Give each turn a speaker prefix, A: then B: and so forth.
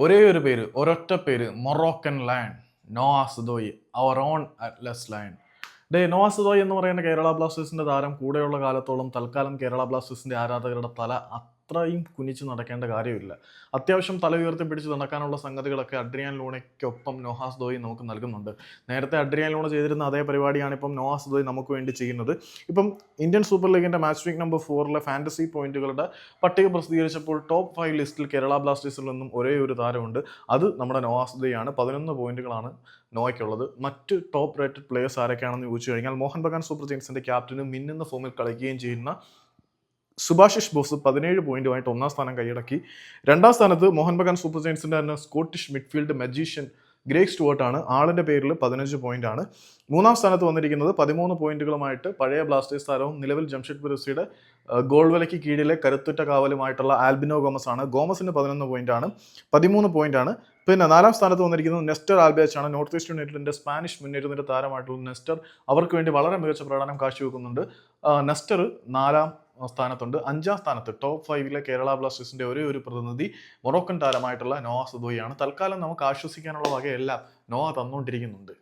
A: ഒരേ ഒരു പേര് ഒരൊറ്റ പേര് മൊറോക്കൻ ലാൻഡ് നോആ സുദോയി അവർ ഓൺ അറ്റ്ലസ് ലാൻഡ് ഡേ നോആ എന്ന് പറയുന്ന കേരള ബ്ലാസ്റ്റേഴ്സിന്റെ താരം കൂടെയുള്ള കാലത്തോളം തൽക്കാലം കേരള ബ്ലാസ്റ്റേഴ്സിന്റെ ആരാധകരുടെ തല അത്രയും കുനിച്ച് നടക്കേണ്ട കാര്യമില്ല. അത്യാവശ്യം തല ഉയർത്തി പിടിച്ച് നടക്കാനുള്ള സംഗതികളൊക്കെ അഡ്രിയാൻ ലൂണയ്ക്കൊപ്പം നോഹാസ് ദോയി നമുക്ക് നൽകുന്നുണ്ട്. നേരത്തെ അഡ്രിയാൻ ലൂണ ചെയ്തിരുന്ന അതേ പരിപാടിയാണ് ഇപ്പം നോഹാസ് ദോയി നമുക്ക് വേണ്ടി ചെയ്യുന്നത്. ഇപ്പം ഇന്ത്യൻ സൂപ്പർ ലീഗിന്റെ മാച്ച് വീക്ക് നമ്പർ ഫോറിലെ ഫാന്റസി പോയിന്റുകളുടെ പട്ടിക പ്രസിദ്ധീകരിച്ചപ്പോൾ ടോപ്പ് ഫൈവ് ലിസ്റ്റിൽ കേരള ബ്ലാസ്റ്റേഴ്സിൽ നിന്നും ഒരേ ഒരു താരമുണ്ട്. അത് നമ്മുടെ നോഹാസ് ദോയാണ് പതിനൊന്ന് പോയിന്റുകളാണ് നോയ്ക്കുള്ളത്. മറ്റ് ടോപ്പ് റേറ്റഡ് പ്ലേയേഴ്സ് ആരൊക്കെയാണെന്ന് ചോദിച്ചു കഴിഞ്ഞാൽ മോഹൻ ബഗാൻ സൂപ്പർ ജിങ്സിന്റെ ക്യാപ്റ്റനും മിന്നുന്ന ഫോമിൽ കളിക്കുകയും ചെയ്യുന്ന സുഭാഷിഷ് ബോസ് പതിനേഴ് പോയിന്റുമായിട്ട് ഒന്നാം സ്ഥാനം കൈയടക്കി. രണ്ടാം സ്ഥാനത്ത് മോഹൻ ബഗാൻ സൂപ്പർ ജയൻസിന്റെ തന്നെ സ്കോട്ടിഷ് മിഡ്ഫീൽഡ് മജീഷ്യൻ ഗ്രേഗ് ആണ് ആളിന്റെ പേരിൽ പതിനഞ്ച് പോയിന്റ് ആണ് മൂന്നാം സ്ഥാനത്ത് വന്നിരിക്കുന്നത് പതിമൂന്ന് പോയിന്റുകളുമായിട്ട് പഴയ ബ്ലാസ്റ്റേഴ്സ് താരവും നിലവിൽ ജംഷഡ്പൂർ എഫ് സിയുടെ ഗോൾ വിലയ്ക്ക് കീഴിലെ കരുത്തുറ്റ കാവലുമായിട്ടുള്ള ആൽബിനോ ഗോമസ് ആണ് ഗോമസിന് പതിനൊന്ന് പോയിന്റ് ആണ് പതിമൂന്ന് പോയിന്റ് ആണ് പിന്നെ നാലാം സ്ഥാനത്ത് വന്നിരിക്കുന്നത് നെസ്റ്റർ ആൽബേച്ച് ആണ് നോർത്ത് ഈസ്റ്റ് യുണൈറ്റഡിന്റെ സ്പാനിഷ് മുന്നേറ്റത്തിന്റെ താരമായിട്ടുള്ള നെസ്റ്റർ അവർക്ക് വേണ്ടി വളരെ മികച്ച പ്രകടനം കാഴ്ചവെക്കുന്നുണ്ട്. നെസ്റ്റർ നാലാം സ്ഥാനത്തുണ്ട്. അഞ്ചാം സ്ഥാനത്ത് ടോപ്പ് ഫൈവിലെ കേരള ബ്ലാസ്റ്റേഴ്സിന്റെ ഒരേ ഒരു പ്രതിനിധി മൊറോക്കൻ താരമായിട്ടുള്ള നോവ സുദോയാണ് തൽക്കാലം നമുക്ക് ആശ്വസിക്കാനുള്ള വകയെല്ലാം നോവ തന്നുകൊണ്ടിരിക്കുന്നുണ്ട്.